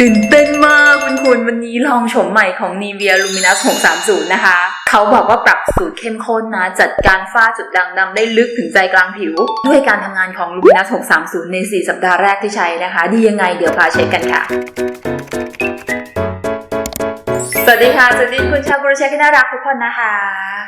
ตื่นเต้นมากคุณคุณวันนี้ลองชมใหม่ของ Nivea Luminous 630 นะคะ เขาบอกว่าปรับสูตรเข้มข้นนะ จัดการฝ้าจุดด่างดำได้ลึกถึงใจกลางผิว ด้วยการทำงานของ Luminous 630 ใน 4 สัปดาห์แรกที่ใช้นะคะ ดียังไงเดี๋ยวพาเช็คกันค่ะ สวัสดีค่ะสวัสดีคุณชาวกรุเชคที่น่ารักทุกคนนะคะ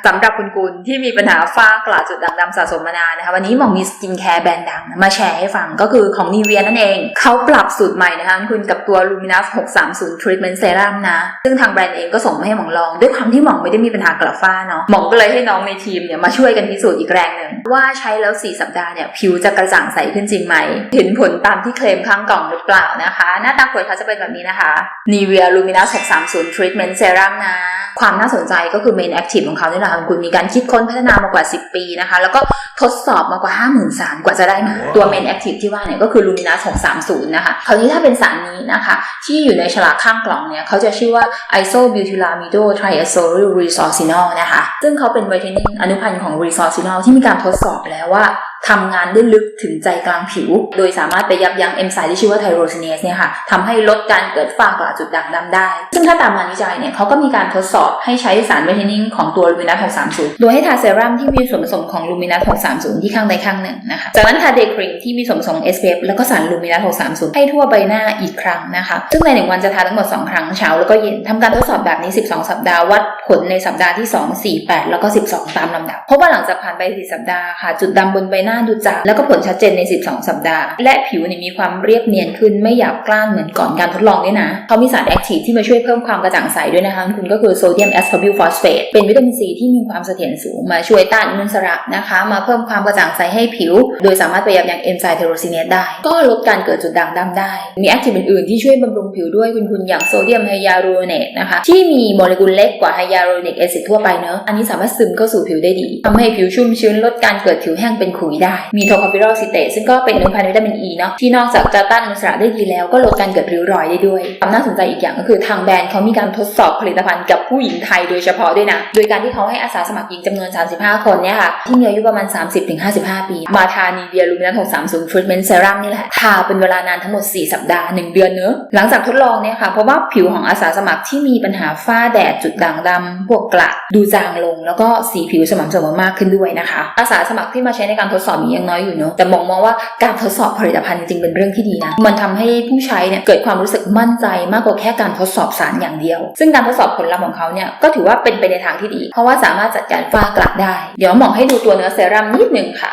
สำหรับคุณกุลที่มีปัญหาฝ้ากระจุดด่างดำสะสมมานานนะคะ วันนี้หมองมีสกินแคร์แบรนด์ดังมาแชร์ให้ฟังก็คือของ Nivea นั่นเอง เขาปรับสูตรใหม่นะคะ คุณกับตัว Luminous 630 Treatment Serum นะ ซึ่งทางแบรนด์เองก็ส่งมาให้หมองลอง ด้วยความที่หมองไม่ได้มีปัญหากระฝ้าเนาะหมองก็เลยให้น้องในทีมเนี่ยมาช่วยกันพิสูจน์อีกแรงหนึ่งว่าใช้แล้ว 4 สัปดาห์เนี่ยผิวจะกระจ่างใสขึ้นจริงไหมเห็นผลตามที่เคลมข้างกล่องหรือเปล่านะคะ หน้าตาขวดเขาจะเป็นแบบนี้นะคะ Nivea Luminous 630 Treatment อนเซรั่มนะ ความน่าสนใจก็คือ Main Active ของเขาเนี่ยแหละค่ะคุณมีการคิดค้นพัฒนามากว่า 10 ปีนะคะ แล้วก็ทดสอบมากว่า 50,000 สารกว่าจะได้มา ตัว Main Active ที่ว่าเนี่ยก็คือ Luminous 630 นะคะ คราวนี้ถ้าเป็นสารนี้นะคะ ที่อยู่ในฉลากข้างกล่องเนี่ยเขาจะชื่อว่า isobutylamido triazoryl resorcinol นะคะ ซึ่งเขาเป็นไวท์เทนนิ่งอนุพันธ์ของ resorcinol ที่มีการทดสอบแล้วว่าทำงานได้ลึกถึงใจกลางผิว โดยสามารถไปยับยั้งเอนไซม์ที่ชื่อว่าไทโรซินเนสเนี่ยค่ะทำให้ลดการเกิดฝ้ากระจุดด่างดำได้ ซึ่งถ้าตามงานวิจัยเนี่ยเขาก็มีการทดสอบให้ใช้สารไวท์เทนนิ่งของตัวลูมินัส630 โดยให้ทาเซรั่มที่มีส่วนผสมของลูมินัส630 ที่ข้างใดข้างหนึ่งนะคะ จากนั้นทาเดย์ครีมที่มีส่วนผสม SPF แล้วก็สารลูมินัส630 ให้ทั่วใบหน้าอีกครั้งนะคะ ซึ่งในหนึ่งวันจะทาทั้งหมด 2 ครั้งเช้าแล้วก็เย็น ทำการทดสอบแบบนี้ 12 สัปดาห์ วัดผลในสัปดาห์ที่ 2 4 8 แล้วก็ 12 ตามลำดับพราะว่าหลังจากผ่านไป 4 สัปดาห์ค่ะ จุดดำบนใบหน้าดูจางแล้วก็ผลชัดเจนใน 12 สัปดาห์ และผิวเนี่ยมีความเรียบเนียนขึ้นไม่หยาบกร้านเหมือนก่อนการทดลองด้วยนะเขามีสารแอคทีฟที่มาช่วยเพิ่มความกระจ่างใสด้วยนะคะคุณก็คือโซเดียมแอสคอบิลฟอสเฟตเป็นวิตามินซีที่มีความเสถียรสูงมาช่วยต้านอนุมูลอิสระนะคะ มาเพิ่มความกระจ่างใสให้ผิว โดยสามารถไปยับยั้งเอนไซม์เทโรซินเนสได้ ก็ลดการเกิดจุดด่างดำได้ มีแอคทีฟอื่นๆที่ช่วยบำรุงผิวด้วยคุณคุณอย่างโซเดียมไฮยาลูโรเนตนะคะที่มีโมเลกุลเล็กกว่าไฮยาลูโรเนตแอซิดทั่วไปเนอะอันนี้สามารถซึมเข้าสู่ผิวได้ดีทำให้ผิวชุ่มชื้นลดการเกิดผิวแห้งเป็นขุยได้ มีโทคาฟิรอลซิเตซึ่งก็เป็นอนุพันธ์วิตามินอีเนาะที่นอกจากจะต้านอนุมูลอิสระได้ดีแล้วก็ลดการเกิดริ้วรอยได้ด้วยความน่าสนใจอีกอย่างก็คือทางแบรนด์เขามีการทดสอบผลิตภัณฑ์กับผู้หญิงไทยโดยเฉพาะด้วยนะ โดยการที่เขาให้อาสาสมัครหญิงจำนวน 35 คนเนี่ยค่ะ ที่มีอายุประมาณ 30-55 ปี มาทานีเวียลูมินัส630 Treatment Serum นี่แหละ ทาเป็นเวลานานทั้งหมด 4 สัปดาห์ 1 เดือนเนอะ หลังจากทดลองเนี่ยค่ะ เพราะว่าผิวของอาสาสมัครที่มีปัญหาฝ้าแดดจุดด่างดำพวกกระดูจางลง แล้วก็สีผิวสม่ำเสมอมากขึ้นด้วยนะคะ อาสาสมัครที่มาใช้ในการทดสอบมียังน้อยอยู่เนอะแต่มองมองว่าการทดสอบผลิตภัณฑ์จริงๆเป็นเรื่องที่ดีนะ มันทำให้ผู้ใช้เนี่ยเกิดความรู้สึกมั่นใจมากกว่าแค่การทดสอบสารอย่างเดียว ซึ่งการทดสอบผลลัพธ์ของเขาเนี่ยก็ถือว่าเป็นไปในทางที่ดี เพราะว่าสามารถจัดการฝ้ากระได้ เดี๋ยวหมองให้ดูตัวเนื้อเซรั่มนิดนึงค่ะ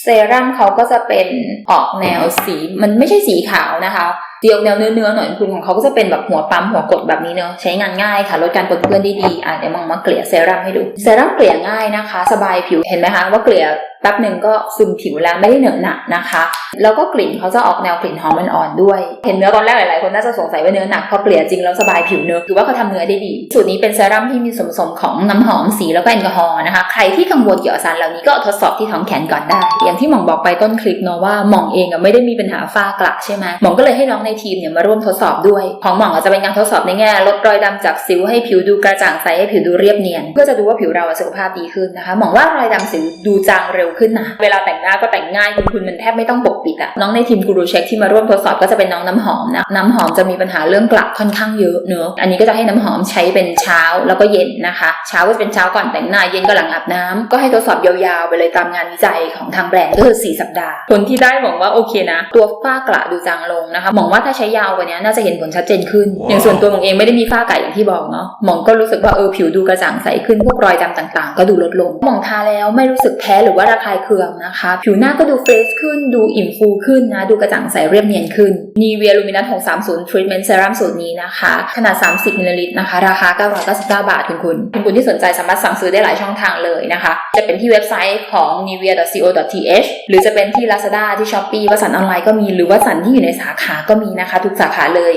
เซรั่มเขาก็จะเป็นออกแนวสี มันไม่ใช่สีขาวนะคะ เดียวแนวเนื้อเนื้อๆหน่อยคุณของเขาก็จะเป็นแบบหัวปั๊มหัวกดแบบนี้เนอะใช้งานง่ายค่ะลดการปนเปื้อนได้ดีอะเดี๋ยวมองมาเกลี่ยเซรั่มให้ดูเซรั่มเกลี่ยง่ายนะคะ สบายผิวเห็นไหมคะว่าเกลี่ยแป๊บหนึ่งก็ซึมผิวแล้วไม่ได้เหนอะหนักนะคะ แล้วก็กลิ่นเขาจะออกแนวกลิ่นหอมอ่อนๆด้วย เห็นเนื้อตอนแรกหลายๆ คนน่าจะสงสัยว่าเนื้อหนักพอเกลี่ยจริงแล้วสบายผิวเนื้อถือว่าเขาทำเนื้อได้ดีสูตรนี้เป็นเซรั่มที่มีส่วนผสมของน้ำหอมสีแล้วก็แอลกอฮอล์นะคะใครที่กังวลเกี่ยวกับสารเหล่านี้ก็ทดสอบที่ท้องแขนก่อนได้ อย่างที่หมองบอกไปต้นคลิปเนาะว่าหมองเองอะไม่ได้มีปัญหาฝ้ากระใช่ไหมหมองก็เลยให้น้องในทีมเนี่ยมาร่วมทดสอบด้วย ของหม่องอาจจะเป็นการทดสอบในแง่ ลดรอยดำจากสิวให้ผิวดูกระจ่างใสให้ผิวดูเรียบเนียนเพื่อจะดูว่าผิวเราสุขภาพดีขึ้นนะคะหม่องว่ารอยดำสิวดูจางเร็วขึ้นนะเวลาแต่งหน้าก็แต่งง่ายคุณคุณมันแทบไม่ต้องปกปิดอะน้องในทีมกูรูเช็คที่มาร่วมทดสอบก็จะเป็นน้องน้ำหอมนะน้ำหอมจะมีปัญหาเรื่องกระค่อนข้างเยอะเนอะอันนี้ก็จะให้น้ำหอมใช้เป็นเช้าแล้วก็เย็นนะคะเช้าก็จะเป็นเช้าก่อนแต่งหน้าเย็นก็หลังอาบน้ำก็ให้ทดสอบยาวๆไปเลยตามงานวิจัยของทางแบรนด์ก็คือ4สัปดาห์ ผลที่ได้หมองว่าโอเคนะ ตัวฝ้ากระดูจางลงนะคะหมองว่าถ้าใช้ยาวกว่านี้น่าจะเห็นผลชัดเจนขึ้น อย่างส่วนตัวหมองเองไม่ได้มีฝ้ากระอย่างที่บอกเนาะหมองก็รู้สึกว่าเออผิวดูกระจ่างใสขึ้นพวกรอยดำต่างๆ ก็ดูลดลงหมองทาแล้วไม่รู้สึกแพ้หรือว่าระคายเคืองนะคะ ผิวหน้าก็ดูเฟรชขึ้นดูอิ่มฟูขึ้นนะดูกระจ่างใสเรียบเนียนขึ้น Nivea Luminous 630 Treatment Serum สูตรนี้นะคะ ขนาด 30มิลลิลิตรนะคะ ราคา 999 บาทคุณคุณคุณคุณที่สนใจสามารถสั่งซื้อได้หลายช่องทางเลยนะคะ จะเป็นที่เว็บไซต์ของ nivea.co.th หรือจะเป็นที่ Lazada ที่ Shopee วัสันออนไลน์ก็มีหรือวัสันที่อยู่ในสาขาก็มีนะคะ ทุกสาขาเลย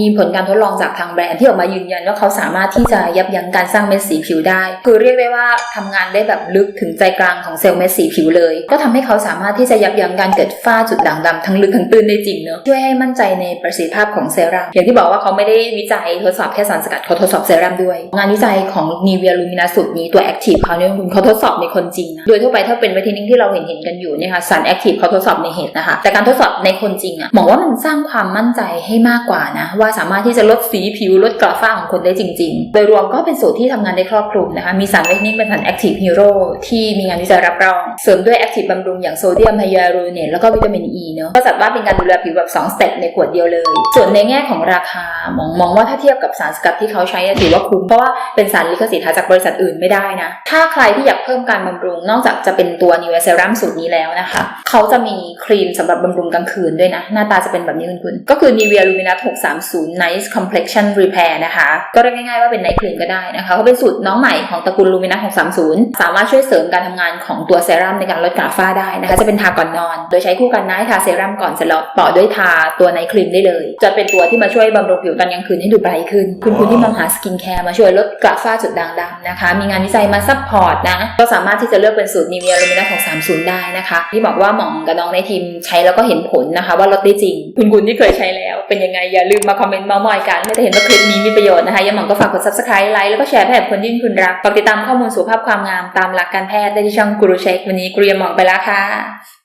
มีผลการทดลองจากทางแบรนด์ที่ออกมายืนยันว่าเขาสามารถที่จะยับยั้งการสร้างเม็ดสีผิวได้ คือเรียกได้ว่าทำงานได้แบบลึกถึงใจกลางของเซลล์เม็ดสีผิวเลย ก็ทำให้เขาสามารถที่จะยับยั้งการเกิดฝ้าจุดด่างดำทั้งลึกทั้งตื้นได้จริงเนอะช่วยให้มั่นใจในประสิทธิภาพของเซรั่มอย่างที่บอกว่าเขาไม่ได้วิจัยทดสอบแค่สารสกัดเขาทดสอบเซรั่มด้วย งานวิจัยของ Nivea Lumina สูตรนี้ตัว Active เขาเนี่ยคุณเขาทดสอบในคนจริงนะโดยทั่วไปถ้าเป็นวิธีนิ่งที่เราเห็นเห็นกันอยู่เนี่ยค่ะสาร Active เขาทดสอบในเห็ดนะคะแต่การทดสอบในคนจริงอะมองว่ามันสร้างความมั่นใจให้มากกว่านะว่าสามารถที่จะลดสีผิวลดกระฝ้าของคนได้จริง ๆ โดยรวมก็เป็นสูตรที่ทำงานได้ครอบคลุมนะคะ มีสารเวทนิ่งเป็นสาร Active Hero ที่มีงานวิจัยรับรอง เสริมด้วย Active บำรุงอย่างโซเดียมไฮยาลูรเนตแล้วก็วิตามินอีเนอะก็จัดว่าเป็นการดูแลผิวแบบ2สเต็ปในขวดเดียวเลย ส่วนในแง่ของราคามองมองว่าถ้าเทียบกับสารสกัดที่เขาใช้ถือว่าคุ้มเพราะว่าเป็นสารลิขสิทธิ์หาจากบริษัทอื่นไม่ได้นะ ถ้าใครที่อยากเพิ่มการบำรุงนอกจากจะเป็นตัว New Serum สูตรนี้แล้วนะคะ เขาจะมีครีมสำหรับบำรุงกลางคืนด้วยนะ หน้าตาจะเป็นแบบนี้คุณคุณก็คือศูนย์ Nice Complexion Repair นะคะ ก็เรียกง่ายๆว่าเป็นไนท์ครีมก็ได้นะคะเขาเป็นสูตรน้องใหม่ของตระกูล Luminous 630 สามารถช่วยเสริมการทำงานของตัวเซรั่มในการลดกระฝ้าได้นะคะ จะเป็นทาก่อนนอน โดยใช้คู่กันนะทาเซรั่มก่อนเสร็จแล้วต่อด้วยทาตัวไนท์ครีมได้เลย จะเป็นตัวที่มาช่วยบำรุงผิวตอนกลางคืนให้ดูไบรท์ขึ้น คุณคุณที่มองหาสกินแคร์มาช่วยลดกระฝ้าจุดด่างดำนะคะ มีงานวิจัยมาซัพพอร์ตนะ ก็สามารถที่จะเลือกเป็นสูตร Nivea Luminous 630 ได้นะคะ ที่บอกว่าหมองกับน้องในทีมใช้แล้วก็เห็นผลนะคะ ว่าลดได้จริง คุณคุณที่เคยใช้แล้วเป็นยังไงอย่าลืมมาคอมเมนต์เมาท์มอยกันถ้าเห็นว่าคลิปนี้มีประโยชน์นะคะยังหมองก็ฝากกด subscribe ไลค์แล้วก็แชร์ให้กับคนที่คุณรักฝากติดตามข้อมูลสุขภาพความงามตามหลักการแพทย์ได้ที่ช่องกูรูเช็ควันนี้กรียนหมองไปแล้วค่ะ